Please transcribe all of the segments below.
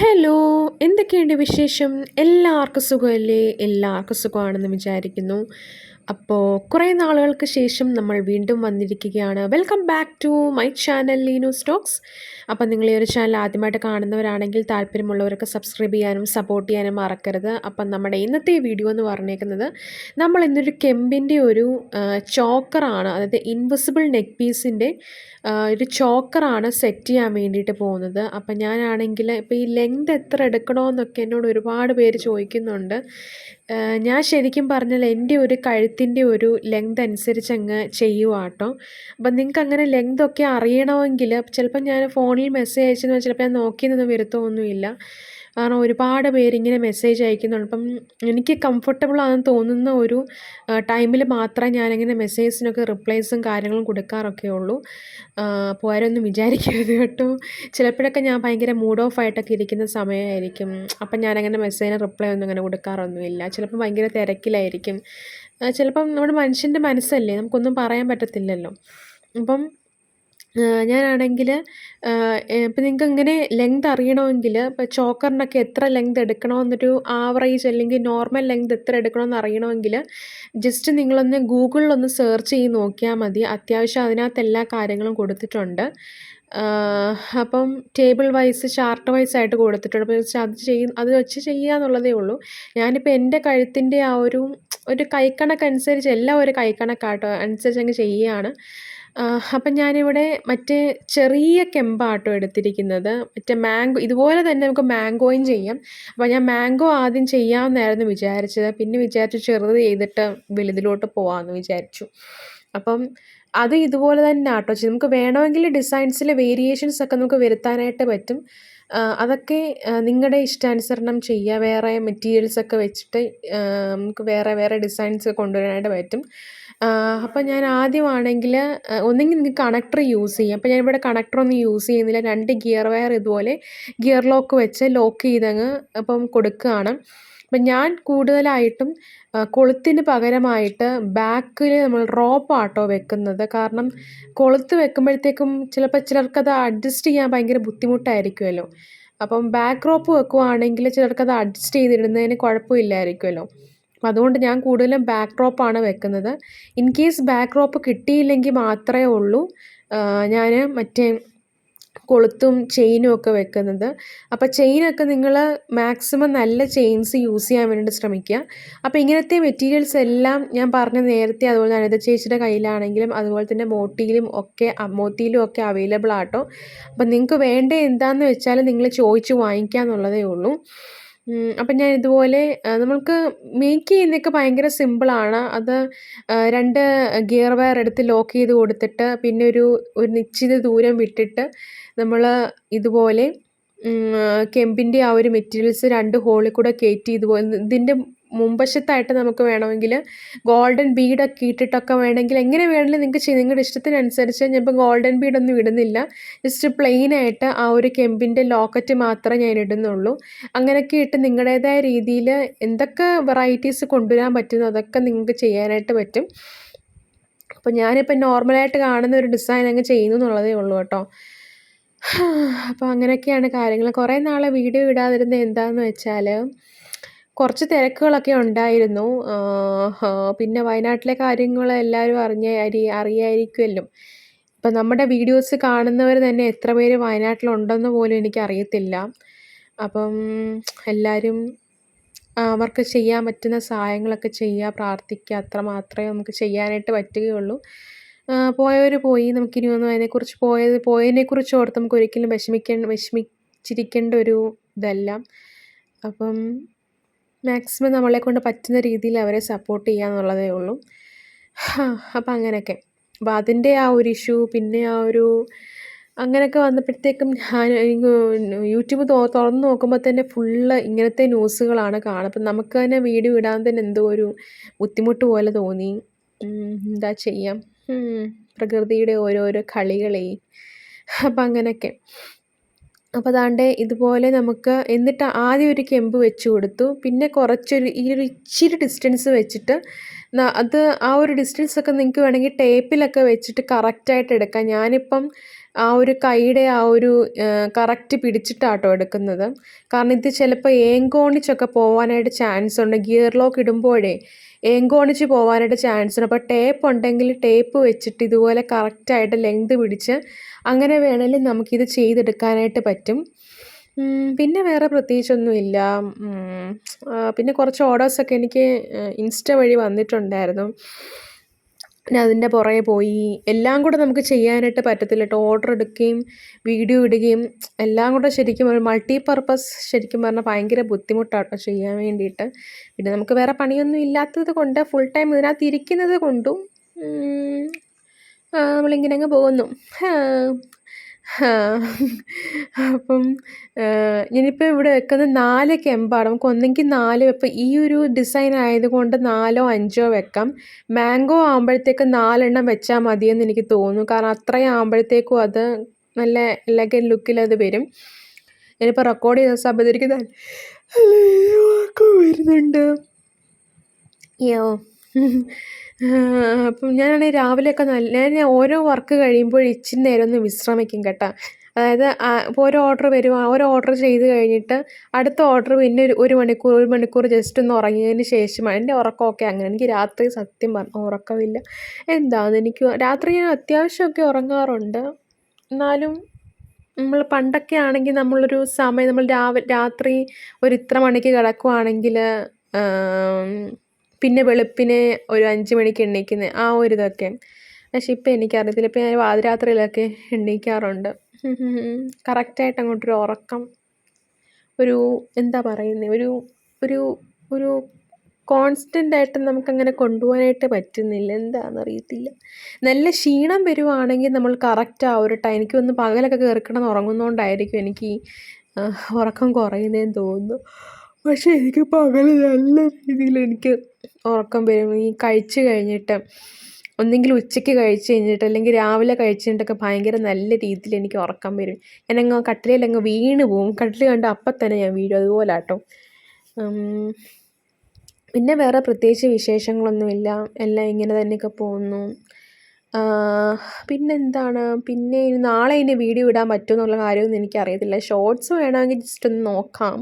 Hello എന്തൊക്കെയുണ്ട് വിശേഷം? എല്ലാവർക്കും സുഖമല്ലേ? എല്ലാവർക്കും സുഖമാണെന്ന് വിചാരിക്കുന്നു. അപ്പോൾ കുറേ നാളുകൾക്ക് ശേഷം നമ്മൾ വീണ്ടും വന്നിരിക്കുകയാണ്. Welcome back to my channel Leenu stocks അപ്പം നിങ്ങൾ ഈ ഒരു ചാനൽ ആദ്യമായിട്ട് കാണുന്നവരാണെങ്കിൽ താല്പര്യമുള്ളവർക്ക് സബ്സ്ക്രൈബ് ചെയ്യാനും സപ്പോർട്ട് ചെയ്യാനും മറക്കരുത്. അപ്പം നമ്മുടെ ഇന്നത്തെ വീഡിയോ എന്ന് പറഞ്ഞേക്കുന്നത് നമ്മൾ ഇന്നൊരു കെമ്പിന്റെ ഒരു ചോക്കറാണ് അതായത് ഇൻവിസിബിൾ നെക്ക് പീസിന്റെ ഒരു ചോക്കറാണ് സെറ്റ് ചെയ്യാൻ വേണ്ടിയിട്ട് പോകുന്നത്. അപ്പം ഞാനാണെങ്കിൽ ഇപ്പോൾ ഈ ലെങ്ത് എത്ര എടുക്കണമെന്നൊക്കെ എന്നോട് ഒരുപാട് പേര് ചോദിക്കുന്നുണ്ട്. ഞാൻ ശരിക്കും പറഞ്ഞാൽ എന്റെ ഒരു കഴുത്തിന്റെ ഒരു ലെങ്ത് അനുസരിച്ച് അങ്ങ് ചെയ്യുവാട്ടോ. അപ്പം നിങ്ങൾക്ക് അങ്ങനെ ലെങ്ത് ഒക്കെ അറിയണമെങ്കിൽ ചിലപ്പോൾ ഞാൻ ഫോണിൽ മെസ്സേജ് അയച്ചെന്ന് ചിലപ്പോൾ ഞാൻ നോക്കി നിന്ന് വരുത്തൊന്നുമില്ല. കാരണം ഒരുപാട് പേരിങ്ങനെ മെസ്സേജ് അയക്കുന്നുണ്ട്. അപ്പം എനിക്ക് കംഫർട്ടബിൾ ആണെന്ന് തോന്നുന്ന ഒരു ടൈമിൽ മാത്രമേ ഞാനിങ്ങനെ മെസ്സേജസിനൊക്കെ റിപ്ലൈസും കാര്യങ്ങളും കൊടുക്കാറൊക്കെ ഉള്ളൂ. അപ്പോൾ ആരൊന്നും വിചാരിക്കരുത് കേട്ടോ. ചിലപ്പോഴൊക്കെ ഞാൻ ഭയങ്കര മൂഡ് ഓഫ് ആയിട്ടൊക്കെ ഇരിക്കുന്ന സമയമായിരിക്കും. അപ്പം ഞാനങ്ങനെ മെസ്സേജിന് റിപ്ലൈ ഒന്നും അങ്ങനെ കൊടുക്കാറൊന്നുമില്ല. ചിലപ്പോൾ ഭയങ്കര തിരക്കിലായിരിക്കും. ചിലപ്പം നമ്മുടെ മനുഷ്യന്റെ മനസ്സല്ലേ? നമുക്കൊന്നും പറയാൻ പറ്റത്തില്ലല്ലോ. അപ്പം ഞാനാണെങ്കിൽ ഇപ്പം നിങ്ങൾക്ക് ഇങ്ങനെ ലെങ്ത് അറിയണമെങ്കിൽ ഇപ്പോൾ ചോക്കറിനൊക്കെ എത്ര ലെങ്ത് എടുക്കണമെന്നൊരു ആവറേജ് അല്ലെങ്കിൽ നോർമൽ ലെങ്ത് എത്ര എടുക്കണമെന്ന് അറിയണമെങ്കിൽ ജസ്റ്റ് നിങ്ങളൊന്ന് ഗൂഗിളിലൊന്ന് സെർച്ച് ചെയ്ത് നോക്കിയാൽ മതി. അത്യാവശ്യം അതിനകത്ത് എല്ലാ കാര്യങ്ങളും കൊടുത്തിട്ടുണ്ട്. അപ്പം ടേബിൾ വൈസ് ചാർട്ട് വൈസ് ആയിട്ട് കൊടുത്തിട്ടുണ്ട്. അപ്പോൾ അത് ചെയ്യും അത് വെച്ച് ചെയ്യുക എന്നുള്ളതേ ഉള്ളൂ. ഞാനിപ്പോൾ എന്റെ കഴുത്തിന്റെ ആ ഒരു ഒരു കൈക്കണക്കനുസരിച്ച് എല്ലാം ഒരു കൈക്കണക്കാട്ടോ. അനുസരിച്ച് അങ്ങ് ചെയ്യുകയാണ്. അപ്പം ഞാനിവിടെ മറ്റേ ചെറിയ കെമ്പാട്ടോ എടുത്തിരിക്കുന്നത്. മറ്റേ മാംഗോ ഇതുപോലെ തന്നെ നമുക്ക് മാംഗോയും ചെയ്യാം. അപ്പോൾ ഞാൻ മാംഗോ ആദ്യം ചെയ്യാമെന്നായിരുന്നു വിചാരിച്ചത്. പിന്നെ വിചാരിച്ചു ചെറുത് ചെയ്തിട്ട് വലുതിലോട്ട് പോകാമെന്ന് വിചാരിച്ചു. അപ്പം അത് ഇതുപോലെ തന്നെ ആട്ടോ. നമുക്ക് വേണമെങ്കിൽ ഡിസൈൻസിൽ വേരിയേഷൻസ് ഒക്കെ നമുക്ക് വരുത്താനായിട്ട് പറ്റും. അതൊക്കെ നിങ്ങളുടെ ഇഷ്ടാനുസരണം ചെയ്യുക വേറെ മെറ്റീരിയൽസൊക്കെ വെച്ചിട്ട് നമുക്ക് വേറെ വേറെ ഡിസൈൻസ് കൊണ്ടുവരാനായിട്ട് പറ്റും. അപ്പോൾ ഞാൻ ആദ്യമാണെങ്കിൽ ഒന്നെങ്കിൽ നിങ്ങൾക്ക് കണക്ടർ യൂസ് ചെയ്യാം. അപ്പോൾ ഞാനിവിടെ കണക്ടറൊന്നും യൂസ് ചെയ്യുന്നില്ല. രണ്ട് ഗിയർ വയർ ഇതുപോലെ ഗിയർ ലോക്ക് വെച്ച് ലോക്ക് ചെയ്തങ്ങ് അപ്പം കൊടുക്കുകയാണ് അപ്പം ഞാൻ കൂടുതലായിട്ടും കൊളുത്തിന് പകരമായിട്ട് ബാക്കിൽ നമ്മൾ റോപ്പാട്ടോ വെക്കുന്നത്. കാരണം കൊളുത്ത് വെക്കുമ്പോഴത്തേക്കും ചിലപ്പോൾ ചിലർക്കത് അഡ്ജസ്റ്റ് ചെയ്യാൻ ഭയങ്കര ബുദ്ധിമുട്ടായിരിക്കുമല്ലോ. അപ്പം ബാക്ക് റോപ്പ് വെക്കുവാണെങ്കിൽ ചിലർക്കത് അഡ്ജസ്റ്റ് ചെയ്തിടുന്നതിന് കുഴപ്പമില്ലായിരിക്കുമല്ലോ. അപ്പം അതുകൊണ്ട് ഞാൻ കൂടുതലും ബാക്ക് ഡ്രോപ്പാണ് വെക്കുന്നത്. ഇൻ കേസ് ബാക്ക് റോപ്പ് കിട്ടിയില്ലെങ്കിൽ മാത്രമേ ഉള്ളൂ. ഞാൻ മറ്റേ കൊളുത്തും ചെയിനും ഒക്കെ വെക്കുന്നത്. അപ്പോൾ ചെയിനൊക്കെ നിങ്ങൾ മാക്സിമം നല്ല ചെയിൻസ് യൂസ് ചെയ്യാൻ വേണ്ടിയിട്ട് ശ്രമിക്കുക. അപ്പോൾ ഇങ്ങനത്തെ മെറ്റീരിയൽസ് എല്ലാം ഞാൻ പറഞ്ഞ നേരത്തെ അതുപോലെ അനിത ചേച്ചിയുടെ കയ്യിലാണെങ്കിലും അതുപോലെ തന്നെ മോട്ടിയിലും ഒക്കെ മോത്തിയിലും ഒക്കെ അവൈലബിൾ ആട്ടോ. അപ്പം നിങ്ങൾക്ക് വേണ്ട എന്താണെന്ന് വെച്ചാൽ നിങ്ങൾ ചോദിച്ച് വാങ്ങിക്കുക എന്നുള്ളതേ ഉള്ളൂ. അപ്പം ഞാൻ ഇതുപോലെ നമ്മൾക്ക് മേക്ക് ചെയ്യുന്നതൊക്കെ ഭയങ്കര സിമ്പിളാണ് അത് രണ്ട് ഗിയർ വയർ എടുത്ത് ലോക്ക് ചെയ്ത് കൊടുത്തിട്ട് പിന്നെ ഒരു ഒരു നിശ്ചിത ദൂരം വിട്ടിട്ട് നമ്മൾ ഇതുപോലെ കെമ്പിന്റെ ആ ഒരു മെറ്റീരിയൽസ് രണ്ട് ഹോളിൽ കൂടെ കയറ്റി ഇതുപോലെ ഇതിന്റെ മുമ്പശത്തായിട്ട് നമുക്ക് വേണമെങ്കിൽ ഗോൾഡൻ ബീഡൊക്കെ ഇട്ടിട്ടൊക്കെ വേണമെങ്കിൽ എങ്ങനെ വേണമെങ്കിലും നിങ്ങൾക്ക് ചെയ്യാം നിങ്ങളുടെ ഇഷ്ടത്തിനനുസരിച്ച് ഞാൻ ഞാനിപ്പോൾ ഗോൾഡൻ ബീഡൊന്നും ഇടുന്നില്ല. ജസ്റ്റ് പ്ലെയിൻ ആയിട്ട് ആ ഒരു കെമ്പിന്റെ ലോക്കറ്റ് മാത്രമേ ഞാൻ ഇടുന്നുള്ളൂ. അങ്ങനെയൊക്കെ ഇട്ട് നിങ്ങളുടേതായ രീതിയിൽ എന്തൊക്കെ വെറൈറ്റീസ് കൊണ്ടുവരാൻ പറ്റുന്നു അതൊക്കെ നിങ്ങൾക്ക് ചെയ്യാനായിട്ട് പറ്റും. അപ്പോൾ ഞാനിപ്പോൾ നോർമലായിട്ട് കാണുന്ന ഒരു ഡിസൈൻ അങ്ങ് ചെയ്യുന്നു എന്നുള്ളതേ ഉള്ളൂ കേട്ടോ. അപ്പോൾ അങ്ങനെയൊക്കെയാണ് കാര്യങ്ങൾ. കുറേ നാളെ വീഡിയോ ഇടാതിരുന്നത് എന്താണെന്ന് വെച്ചാൽ കുറച്ച് തിരക്കുകളൊക്കെ ഉണ്ടായിരുന്നു. പിന്നെ വയനാട്ടിലെ കാര്യങ്ങൾ എല്ലാവരും അറിഞ്ഞ അരി അറിയായിരിക്കുമല്ലോ ഇപ്പം നമ്മുടെ വീഡിയോസ് കാണുന്നവർ തന്നെ എത്ര പേര് വയനാട്ടിലുണ്ടെന്ന് പോലും എനിക്കറിയത്തില്ല. അപ്പം എല്ലാവരും അവർക്ക് ചെയ്യാൻ പറ്റുന്ന സഹായങ്ങളൊക്കെ ചെയ്യുക പ്രാർത്ഥിക്കുക അത്ര മാത്രമേ നമുക്ക് ചെയ്യാനായിട്ട് പറ്റുകയുള്ളൂ. പോയവർ പോയി. നമുക്കിനി ഒന്നും അതിനെക്കുറിച്ച് പോയത് പോയതിനെക്കുറിച്ച് ഓർത്ത് നമുക്ക് ഒരിക്കലും വിഷമിക്കേണ്ട വിഷമിച്ചിരിക്കേണ്ട ഒരു ഇതല്ല. അപ്പം മാക്സിമം നമ്മളെ കൊണ്ട് പറ്റുന്ന രീതിയിൽ അവരെ സപ്പോർട്ട് ചെയ്യുക എന്നുള്ളതേ ഉള്ളൂ അപ്പം അങ്ങനെയൊക്കെ. അപ്പം അതിന്റെ ആ ഒരു ഇഷ്യൂ പിന്നെ ആ ഒരു അങ്ങനെയൊക്കെ വന്നപ്പോഴത്തേക്കും ഞാൻ യൂട്യൂബ് തുറന്ന് നോക്കുമ്പോൾ തന്നെ ഫുള്ള് ഇങ്ങനത്തെ ന്യൂസുകളാണ് കാണുക അപ്പം നമുക്ക് തന്നെ വീഡിയോ ഇടാൻ തന്നെ എന്തോ ഒരു ബുദ്ധിമുട്ട് പോലെ തോന്നി. എന്താ ചെയ്യാം? പ്രകൃതിയുടെ ഓരോരോ കളികളെയും. അപ്പം അങ്ങനെയൊക്കെ. അപ്പോൾ അതാണ്ട് ഇതുപോലെ നമുക്ക് എന്നിട്ട് ആദ്യം ഒരു കെമ്പ് വെച്ച് കൊടുത്തു. പിന്നെ കുറച്ചൊരു ഈ ഒരു ഇച്ചിരി ഡിസ്റ്റൻസ് വെച്ചിട്ട് അത് ആ ഒരു ഡിസ്റ്റൻസൊക്കെ നിങ്ങൾക്ക് വേണമെങ്കിൽ ടേപ്പിലൊക്കെ വെച്ചിട്ട് കറക്റ്റായിട്ട് എടുക്കാം. ഞാനിപ്പം ആ ഒരു കൈയുടെ ആ ഒരു കറക്റ്റ് പിടിച്ചിട്ടാട്ടോ എടുക്കുന്നത്. കാരണം ഇത് ചിലപ്പോൾ ഏങ്കോണിച്ചൊക്കെ പോകാനായിട്ട് ചാൻസ് ഉണ്ട് ഗിയർ ലോക്ക് ഇടുമ്പോഴേ ഏങ്കോണിച്ച് പോകാനായിട്ട് ചാൻസ് ഉണ്ട് അപ്പോൾ ടേപ്പ് ഉണ്ടെങ്കിൽ ടേപ്പ് വെച്ചിട്ട് ഇതുപോലെ കറക്റ്റായിട്ട് ലെങ്ത് പിടിച്ച് അങ്ങനെ വേണമെങ്കിൽ നമുക്കിത് ചെയ്തെടുക്കാനായിട്ട് പറ്റും. പിന്നെ വേറെ പ്രത്യേകിച്ചൊന്നുമില്ല പിന്നെ കുറച്ച് ഓർഡേഴ്സൊക്കെ എനിക്ക് ഇൻസ്റ്റ വഴി വന്നിട്ടുണ്ടായിരുന്നു. പിന്നെ അതിന്റെ പുറകെ പോയി. എല്ലാം കൂടെ നമുക്ക് ചെയ്യാനായിട്ട് പറ്റത്തില്ല കേട്ടോ. ഓർഡർ എടുക്കുകയും വീഡിയോ ഇടുകയും എല്ലാം കൂടെ ശരിക്കും ഒരു മൾട്ടി പർപ്പസ് ശരിക്കും പറഞ്ഞാൽ ഭയങ്കര ബുദ്ധിമുട്ടാട്ടോ ചെയ്യാൻ വേണ്ടിയിട്ട്. പിന്നെ നമുക്ക് വേറെ പണിയൊന്നും ഇല്ലാത്തത് കൊണ്ട് ഫുൾ ടൈം ഇതിനകത്ത് ഇരിക്കുന്നത് കൊണ്ടും നമ്മളിങ്ങനെ അങ്ങ് പോകുന്നു. അപ്പം ഞാനിപ്പോൾ ഇവിടെ വെക്കുന്നത് നാല് കെമ്പാണ് നമുക്ക് ഒന്നെങ്കിൽ നാല് ഇപ്പം ഈ ഒരു ഡിസൈൻ ആയതുകൊണ്ട് നാലോ അഞ്ചോ വെക്കാം. മാംഗോ ആകുമ്പോഴത്തേക്ക് നാലെണ്ണം വെച്ചാൽ മതിയെന്ന് എനിക്ക് തോന്നുന്നു. കാരണം അത്രയും ആകുമ്പോഴത്തേക്കും അത് നല്ല എലഗൻ ലുക്കിൽ അത് വരും. ഞാനിപ്പോൾ റെക്കോർഡ് ചെയ്ത നല്ല വരുന്നുണ്ട്. യോ അപ്പം ഞാനാണെങ്കിൽ രാവിലെയൊക്കെ നല്ല ഞാൻ ഓരോ വർക്ക് കഴിയുമ്പോൾ ഇച്ചിരി നേരം ഒന്ന് വിശ്രമിക്കും കേട്ടോ. അതായത് ഇപ്പോൾ ഒരു ഓർഡർ വരും ആ ഒരു ഓർഡർ ചെയ്ത് കഴിഞ്ഞിട്ട് അടുത്ത ഓർഡർ പിന്നെ ഒരു ഒരു മണിക്കൂർ ഒരു മണിക്കൂർ ജസ്റ്റ് ഒന്ന് ഉറങ്ങിയതിന് ശേഷമാണ് എന്റെ ഉറക്കമൊക്കെ അങ്ങനെ. എനിക്ക് രാത്രി സത്യം പറഞ്ഞു ഉറക്കമില്ല. എന്താണെന്ന് എനിക്ക് രാത്രി ഞാൻ അത്യാവശ്യമൊക്കെ ഉറങ്ങാറുണ്ട്. എന്നാലും നമ്മൾ പണ്ടൊക്കെ ആണെങ്കിൽ നമ്മളൊരു സമയം നമ്മൾ രാവിലെ രാത്രി ഒരു ഇത്ര മണിക്ക് കിടക്കുവാണെങ്കിൽ പിന്നെ വെളുപ്പിന് ഒരു അഞ്ച് മണിക്ക് എണീക്കുന്നത് ആ ഒരു ഇതൊക്കെ പക്ഷെ ഇപ്പം എനിക്കറിയത്തില്ല. ഇപ്പം ഞാൻ പാതിരാത്രിയിലൊക്കെ എണീക്കാറുണ്ട് കറക്റ്റായിട്ട് അങ്ങോട്ടൊരു ഉറക്കം ഒരു എന്താ പറയുന്നത് ഒരു ഒരു ഒരു കോൺസ്റ്റന്റ് ആയിട്ട് നമുക്കങ്ങനെ കൊണ്ടുപോകാനായിട്ട് പറ്റുന്നില്ല. എന്താണെന്നറിയത്തില്ല നല്ല ക്ഷീണം വരുവാണെങ്കിൽ നമ്മൾ കറക്റ്റ് ആ ഒരു ടൈം എനിക്ക് ഒന്ന് പകലൊക്കെ കയറിക്കണം എന്ന് ഉറങ്ങുന്നതുകൊണ്ടായിരിക്കും എനിക്ക് ഉറക്കം കുറയുന്നതെന്ന് തോന്നുന്നു. പക്ഷേ എനിക്ക് പകൽ നല്ല രീതിയിൽ എനിക്ക് ഉറക്കം വരും. ഈ കഴിച്ച് കഴിഞ്ഞിട്ട് ഒന്നെങ്കിൽ ഉച്ചയ്ക്ക് കഴിച്ച് കഴിഞ്ഞിട്ട് അല്ലെങ്കിൽ രാവിലെ കഴിച്ച് കഴിഞ്ഞിട്ടൊക്കെ ഭയങ്കര നല്ല രീതിയിൽ എനിക്ക് ഉറക്കം വരും. ഞാനങ്ങ് കട്ടിലേലങ്ങ് വീണ് പോവും. കട്ടിൽ കണ്ട് അപ്പം തന്നെ ഞാൻ വീഴും. അതുപോലെ ആട്ടോ പിന്നെ വേറെ പ്രത്യേകിച്ച് വിശേഷങ്ങളൊന്നുമില്ല. എല്ലാം ഇങ്ങനെ തന്നെയൊക്കെ പോകുന്നു. പിന്നെന്താണ്? പിന്നെ ഇനി നാളെ ഇനി വീഡിയോ ഇടാൻ പറ്റുമെന്നുള്ള കാര്യമൊന്നും എനിക്കറിയത്തില്ല. ഷോർട്സ് വേണമെങ്കിൽ ജസ്റ്റ് ഒന്ന് നോക്കാം.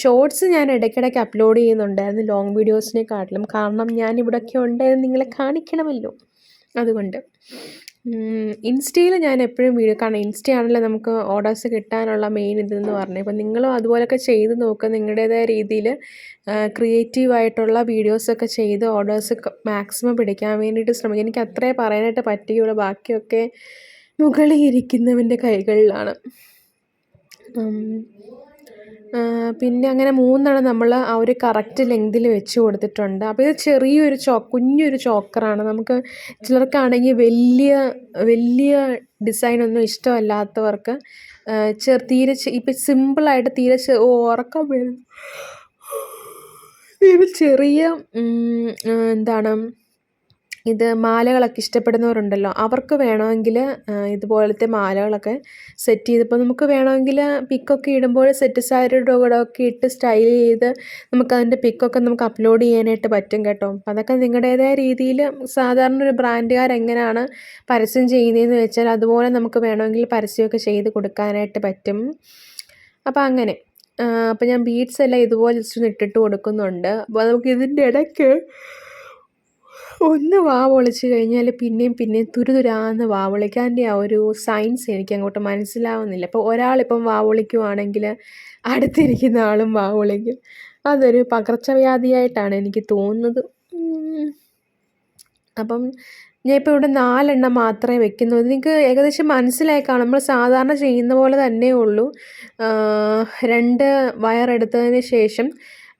ഷോർട്സ് ഞാൻ ഇടയ്ക്കിടയ്ക്ക് അപ്ലോഡ് ചെയ്യുന്നുണ്ടായിരുന്നു ലോങ് വീഡിയോസിനെക്കാട്ടിലും കാരണം ഞാൻ ഇവിടെയൊക്കെ ഉണ്ടായിരുന്നു നിങ്ങളെ കാണിക്കണമല്ലോ. അതുകൊണ്ട്. ഇൻസ്റ്റയിൽ ഞാൻ എപ്പോഴും വീഡിയോ കാരണം ഇൻസ്റ്റയാണല്ലോ നമുക്ക് ഓർഡേഴ്സ് കിട്ടാനുള്ള മെയിൻ ഇതെന്ന് പറഞ്ഞു ഇപ്പം നിങ്ങളും അതുപോലൊക്കെ ചെയ്ത് നോക്കുക നിങ്ങളുടേതായ രീതിയിൽ ക്രിയേറ്റീവായിട്ടുള്ള വീഡിയോസൊക്കെ ചെയ്ത് ഓർഡേഴ്സ് മാക്സിമം പിടിക്കാൻ വേണ്ടിയിട്ട് ശ്രമിക്കുക എനിക്ക് അത്രേ പറയാനായിട്ട് പറ്റുകയുള്ളൂ. ബാക്കിയൊക്കെ മുകളിൽ ഇരിക്കുന്നവന്റെ കൈകളിലാണ്. പിന്നെ അങ്ങനെ മൂന്നെണ്ണം നമ്മൾ ആ ഒരു കറക്റ്റ് ലെങ്തിൽ വെച്ച് കൊടുത്തിട്ടുണ്ട്. അപ്പോൾ ഇത് ചെറിയൊരു ചോ കുഞ്ഞൊരു ചോക്കറാണ്. നമുക്ക് ചിലർക്കാണെങ്കിൽ വലിയ വലിയ ഡിസൈനൊന്നും ഇഷ്ടമല്ലാത്തവർക്ക് ചെറു തീരെ ഇപ്പം സിമ്പിളായിട്ട് തീരെ ഉറക്കം വരും. ചെറിയ എന്താണ് ഇത് മാലകളൊക്കെ ഇഷ്ടപ്പെടുന്നവരുണ്ടല്ലോ അവർക്ക് വേണമെങ്കിൽ ഇതുപോലത്തെ മാലകളൊക്കെ സെറ്റ് ചെയ്ത് ഇപ്പോൾ നമുക്ക് വേണമെങ്കിൽ പിക്കൊക്കെ ഇടുമ്പോൾ സെറ്റ് സാരിയുടെ കൂടെ ഒക്കെ ഇട്ട് സ്റ്റൈൽ ചെയ്ത് നമുക്കതിന്റെ പിക്കൊക്കെ നമുക്ക് അപ്ലോഡ് ചെയ്യാനായിട്ട് പറ്റും കേട്ടോ. അപ്പോൾ അതൊക്കെ നിങ്ങളുടേതായ രീതിയിൽ സാധാരണ ഒരു ബ്രാൻഡുകാർ എങ്ങനെയാണ് പരസ്യം ചെയ്യുന്നതെന്ന് വെച്ചാൽ അതുപോലെ നമുക്ക് വേണമെങ്കിൽ പരസ്യമൊക്കെ ചെയ്ത് കൊടുക്കാനായിട്ട് പറ്റും. അപ്പോൾ അങ്ങനെ അപ്പോൾ ഞാൻ ബീഡ്സ് എല്ലാം ഇതുപോലെ ജസ്റ്റ് ഇട്ടിട്ട് കൊടുക്കുന്നുണ്ട്. അപ്പോൾ നമുക്ക് ഇതിന്റെ ഇടയ്ക്ക് ഒന്ന് വാ പൊളിച്ച് കഴിഞ്ഞാൽ പിന്നെയും പിന്നെയും തുരുതുരാന്ന് വാ പൊളിക്കാന്റെ ആ ഒരു സയൻസ് എനിക്ക് അങ്ങോട്ട് മനസ്സിലാവുന്നില്ല. ഇപ്പോൾ ഒരാളിപ്പം വാ പൊളിക്കുവാണെങ്കിൽ അടുത്തിരിക്കുന്ന ആളും വാ പൊളിക്കും. അതൊരു പകർച്ചവ്യാധിയായിട്ടാണ് എനിക്ക് തോന്നുന്നത്. അപ്പം ഞാൻ ഇപ്പോൾ ഇവിടെ നാലെണ്ണം മാത്രമേ വെക്കുന്നുള്ളൂ. നിങ്ങൾക്ക് ഏകദേശം മനസ്സിലായി കാണും. നമ്മൾ സാധാരണ ചെയ്യുന്ന പോലെ തന്നെ ഉള്ളൂ. രണ്ട് വയറെടുത്തതിന് ശേഷം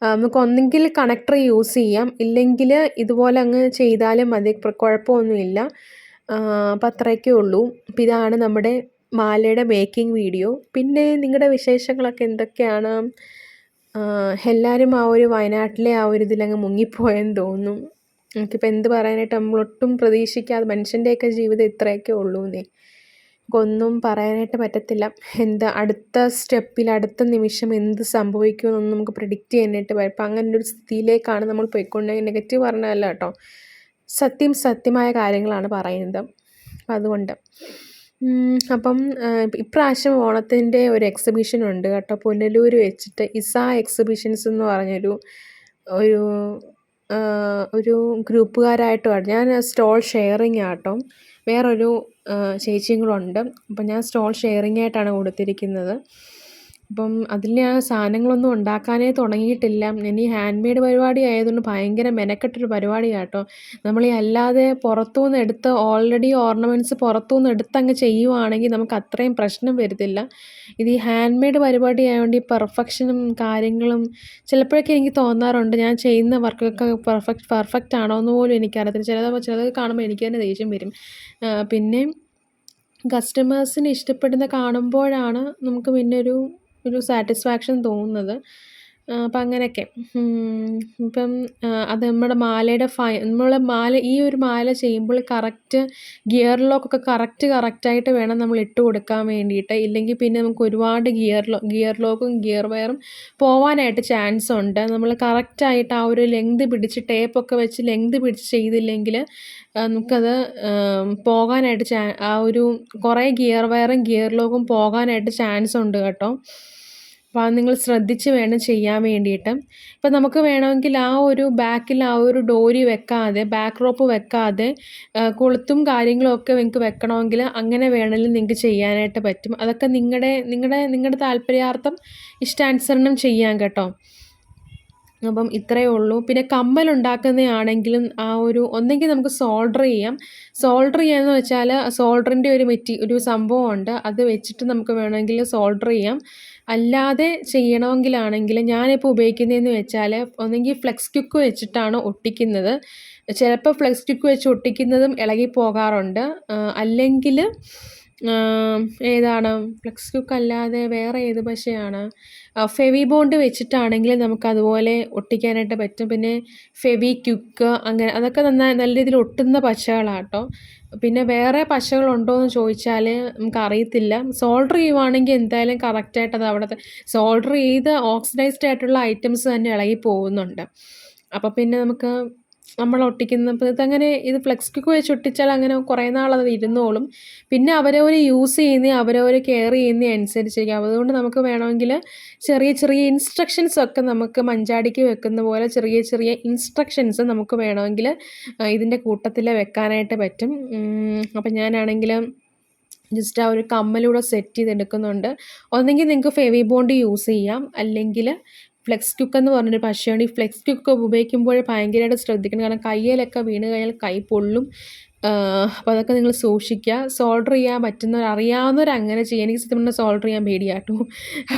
നമുക്ക് ഒന്നെങ്കിൽ കണക്ടർ യൂസ് ചെയ്യാം. ഇല്ലെങ്കിൽ ഇതുപോലെ അങ്ങ് ചെയ്താലും മതി. കുഴപ്പമൊന്നുമില്ല. അപ്പം അത്രയൊക്കെ ഉള്ളൂ. അപ്പം ഇതാണ് നമ്മുടെ മാലയുടെ മേക്കിംഗ് വീഡിയോ. പിന്നെ നിങ്ങളുടെ വിശേഷങ്ങളൊക്കെ എന്തൊക്കെയാണ്? എല്ലാവരും ആ ഒരു വയനാട്ടിലെ ആ ഒരു ഇതിലങ്ങ് മുങ്ങിപ്പോയെന്ന് തോന്നുന്നു. നമുക്കിപ്പോൾ എന്ത് പറയാനായിട്ട് നമ്മളൊട്ടും പ്രതീക്ഷിക്കാതെ മനുഷ്യന്റെയൊക്കെ ജീവിതം ഇത്രയൊക്കെ ഉള്ളൂ ഒന്നും പറയാനായിട്ട് പറ്റത്തില്ല. എന്ത് അടുത്ത സ്റ്റെപ്പിൽ അടുത്ത നിമിഷം എന്ത് സംഭവിക്കുമെന്നൊന്നും നമുക്ക് പ്രിഡിക്റ്റ് ചെയ്യാനായിട്ട് പറ്റും അപ്പം അങ്ങനെ ഒരു സ്ഥിതിയിലേക്കാണ് നമ്മൾ പോയിക്കൊണ്ട് നെഗറ്റീവ് പറഞ്ഞതല്ല കേട്ടോ. സത്യം സത്യമായ കാര്യങ്ങളാണ് പറയുന്നത്. അതുകൊണ്ട്. അപ്പം ഇപ്രാവശ്യം ഓണത്തിന്റെ ഒരു എക്സിബിഷൻ ഉണ്ട് കേട്ടോ. പുനലൂർ വെച്ചിട്ട് ഇസ എക്സിബിഷൻസ് എന്ന് പറഞ്ഞൊരു ഒരു ഒരു ഗ്രൂപ്പുകാരായിട്ടുമാണ്. ഞാൻ സ്റ്റോൾ ഷെയറിങ് ആട്ടോ വേറൊരു ചേച്ചിയും കൂടെ ഉണ്ട്. അപ്പം ഞാൻ സ്റ്റോൾ ഷെയറിങ് ആയിട്ടാണ് കൊടുത്തിരിക്കുന്നത്. അപ്പം ഞാൻ സാധനങ്ങളൊന്നും ഉണ്ടാക്കാനേ തുടങ്ങിയിട്ടില്ല. ഇനി ഹാൻഡ് മെയ്ഡ് പരിപാടി ആയതുകൊണ്ട് ഭയങ്കര മെനക്കെട്ടൊരു പരിപാടിയാണ് കേട്ടോ നമ്മൾ ഈ അല്ലാതെ പുറത്തുനിന്ന് എടുത്ത് ഓൾറെഡി ഓർണമെന്റ്സ് പുറത്തുനിന്ന് എടുത്ത് അങ്ങ് ചെയ്യുവാണെങ്കിൽ നമുക്ക് അത്രയും പ്രശ്നം വരത്തില്ല. ഇത് ഈ ഹാൻഡ് മെയ്ഡ് പരിപാടി ആയതുകൊണ്ട് ഈ പെർഫെക്ഷനും കാര്യങ്ങളും ചിലപ്പോഴൊക്കെ എനിക്ക് തോന്നാറുണ്ട്. ഞാൻ ചെയ്യുന്ന വർക്കൊക്കെ പെർഫെക്റ്റ് പെർഫെക്റ്റ് ആണോ എന്ന് പോലും എനിക്കറിയത്തില്ല. ചിലത് ചിലത് കാണുമ്പോൾ എനിക്ക് തന്നെ ദേഷ്യം വരും. പിന്നെ കസ്റ്റമേഴ്സിന് ഇഷ്ടപ്പെടുന്ന കാണുമ്പോഴാണ് നമുക്ക് പിന്നെ ഒരു ഒരു സാറ്റിസ്ഫാക്ഷൻ തോന്നുന്നത്. അപ്പം അങ്ങനെയൊക്കെ. ഇപ്പം അത് നമ്മുടെ മാലയുടെ ഫൈ നമ്മളെ മാല ഈ ഒരു മാല ചെയ്യുമ്പോൾ കറക്റ്റ് ഗിയർ ലോക്കൊക്കെ കറക്റ്റ് കറക്റ്റായിട്ട് വേണം നമ്മൾ ഇട്ട് കൊടുക്കാൻ വേണ്ടിയിട്ട്. ഇല്ലെങ്കിൽ പിന്നെ നമുക്ക് ഒരുപാട് ഗിയർ ലോ ഗിയർ ലോക്കും ഗിയർ വയറും പോവാനായിട്ട് ചാൻസ് ഉണ്ട്. നമ്മൾ കറക്റ്റായിട്ട് ആ ഒരു ലെങ്ത് പിടിച്ച് ടേപ്പൊക്കെ വെച്ച് ലെങ്ത് പിടിച്ച് ചെയ്തില്ലെങ്കിൽ നമുക്കത് പോകാനായിട്ട് ചാ ആ ഒരു കുറേ ഗിയർ വയറും ഗിയർ ലോക്കും പോകാനായിട്ട് ചാൻസ് ഉണ്ട് കേട്ടോ. അപ്പോൾ നിങ്ങൾ ശ്രദ്ധിച്ച് വേണം ചെയ്യാൻ വേണ്ടിയിട്ട്. ഇപ്പം നമുക്ക് വേണമെങ്കിൽ ആ ഒരു ബാക്കിൽ ആ ഒരു ഡോരി വെക്കാതെ ബാക്ക് റോപ്പ് വെക്കാതെ കൊളുത്തും കാര്യങ്ങളും ഒക്കെ നിങ്ങൾക്ക് വെക്കണമെങ്കിൽ അങ്ങനെ വേണമെങ്കിലും നിങ്ങൾക്ക് ചെയ്യാനായിട്ട് പറ്റും. അതൊക്കെ നിങ്ങളുടെ നിങ്ങളുടെ നിങ്ങളുടെ താല്പര്യാർത്ഥം ഇഷ്ടാനുസരണം ചെയ്യാം കേട്ടോ. അപ്പം ഇത്രയേ ഉള്ളൂ. പിന്നെ കമ്മൽ ഉണ്ടാക്കുന്നതാണെങ്കിലും ആ ഒരു ഒന്നെങ്കിൽ നമുക്ക് സോൾഡർ ചെയ്യാം. സോൾഡർ ചെയ്യാമെന്ന് വെച്ചാൽ സോൾഡറിന്റെ ഒരു മെറ്റി ഒരു സംഭവമുണ്ട്. അത് വെച്ചിട്ട് നമുക്ക് വേണമെങ്കിൽ സോൾഡർ ചെയ്യാം. അല്ലാതെ ചെയ്യണമെങ്കിലാണെങ്കിൽ ഞാനിപ്പോൾ ഉപയോഗിക്കുന്നതെന്ന് വെച്ചാൽ ഒന്നെങ്കിൽ ഫ്ലെക്സ് ക്യുക്ക് വെച്ചിട്ടാണ് ഒട്ടിക്കുന്നത്. ചിലപ്പോൾ ഫ്ലെക്സ് ക്യുക്ക് വെച്ച് ഒട്ടിക്കുന്നതും ഇളകി പോകാറുണ്ട്. അല്ലെങ്കിൽ ഏതാണ്? ഫ്ലെക്സ് ക്യുക്ക് അല്ലാതെ വേറെ ഏത് പശയാണ്? ഫെവി ബോണ്ട് വെച്ചിട്ടാണെങ്കിൽ നമുക്ക് അതുപോലെ ഒട്ടിക്കാനായിട്ട് പറ്റും. പിന്നെ ഫെവി ക്യുക്ക് അങ്ങനെ അതൊക്കെ നന്നായി നല്ല രീതിയിൽ ഒട്ടുന്ന പശകളാണ് കേട്ടോ പിന്നെ വേറെ പശകളുണ്ടോ എന്ന് ചോദിച്ചാൽ നമുക്ക് അറിയത്തില്ല സോൾഡർ ചെയ്യുവാണെങ്കിൽ എന്തായാലും കറക്റ്റായിട്ട് അത് അവിടുത്തെ സോൾഡർ ചെയ്ത് ഓക്സിഡൈസ്ഡ് ആയിട്ടുള്ള ഐറ്റംസ് തന്നെ ഇളകി പോകുന്നുണ്ട്. അപ്പോൾ പിന്നെ നമുക്ക് നമ്മൾ ഒട്ടിക്കുന്ന ഇപ്പോൾ ഇതങ്ങനെ ഇത് ഫ്ലെക്സ് ക്യുക്ക് വെച്ച് ഒട്ടിച്ചാൽ അങ്ങനെ കുറേ നാളത് ഇരുന്നോളും. പിന്നെ അവരവർ യൂസ് ചെയ്യുന്ന അവരവർ കെയർ ചെയ്യുന്ന അനുസരിച്ചിരിക്കും. അതുകൊണ്ട് നമുക്ക് വേണമെങ്കിൽ ചെറിയ ചെറിയ ഇൻസ്ട്രക്ഷൻസ് ഒക്കെ നമുക്ക് മഞ്ചാടിക്ക് വെക്കുന്ന പോലെ ചെറിയ ചെറിയ ഇൻസ്ട്രക്ഷൻസ് നമുക്ക് വേണമെങ്കിൽ ഇതിന്റെ കൂട്ടത്തിൽ വെക്കാനായിട്ട് പറ്റും. അപ്പം ഞാനാണെങ്കിൽ ജസ്റ്റ് ആ ഒരു കമ്മലൂടെ സെറ്റ് ചെയ്തെടുക്കുന്നുണ്ട്. ഒന്നെങ്കിൽ നിങ്ങൾക്ക് ഫെവി ബോണ്ട് യൂസ് ചെയ്യാം. അല്ലെങ്കിൽ ഫ്ലെക്സ് ക്യുക്ക് എന്ന് പറഞ്ഞൊരു പശയാണ് ഈ ഫ്ലെക്സ് ക്യുക്ക് ഉപയോഗിക്കുമ്പോൾ ഭയങ്കരമായിട്ട് ശ്രദ്ധിക്കണം. കാരണം കയ്യിലൊക്കെ വീണ് കഴിഞ്ഞാൽ കൈ പൊള്ളും. അപ്പോൾ അതൊക്കെ നിങ്ങൾ സൂക്ഷിക്കുക. സോൾഡർ ചെയ്യാൻ പറ്റുന്നവർ അറിയാവുന്നവർ അങ്ങനെ ചെയ്യുക എനിക്ക് സത്യം പറഞ്ഞാൽ സോൾഡർ ചെയ്യാൻ പേടിയാട്ടോ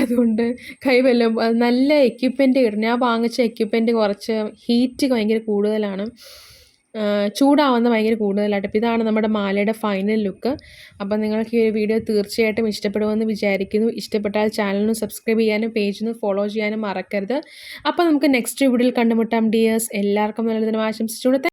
അതുകൊണ്ട് കൈ വല്ലതും നല്ല എക്യുപ്മെന്റ് കിട്ടും ഞാൻ വാങ്ങിച്ച എക്യുപ്മെന്റ് കുറച്ച് ഹീറ്റ് ഭയങ്കര കൂടുതലാണ്. ചൂടാവുന്ന ഭയങ്കര കൂടുതലായിട്ട്. അപ്പോൾ ഇതാണ് നമ്മുടെ മാലയുടെ ഫൈനൽ ലുക്ക് അപ്പോൾ നിങ്ങൾക്ക് ഈ ഒരു വീഡിയോ തീർച്ചയായിട്ടും ഇഷ്ടപ്പെടുമെന്ന് വിചാരിക്കുന്നു. ഇഷ്ടപ്പെട്ടാൽ ചാനലിന് സബ്സ്ക്രൈബ് ചെയ്യാനും പേജിന് ഫോളോ ചെയ്യാനും മറക്കരുത്. അപ്പോൾ നമുക്ക് നെക്സ്റ്റ് വീഡിയോയിൽ കണ്ടുമുട്ടാം. ഡിയേഴ്സ് എല്ലാവർക്കും നല്ലതിനും ആശംസിച്ചുകൊണ്ട്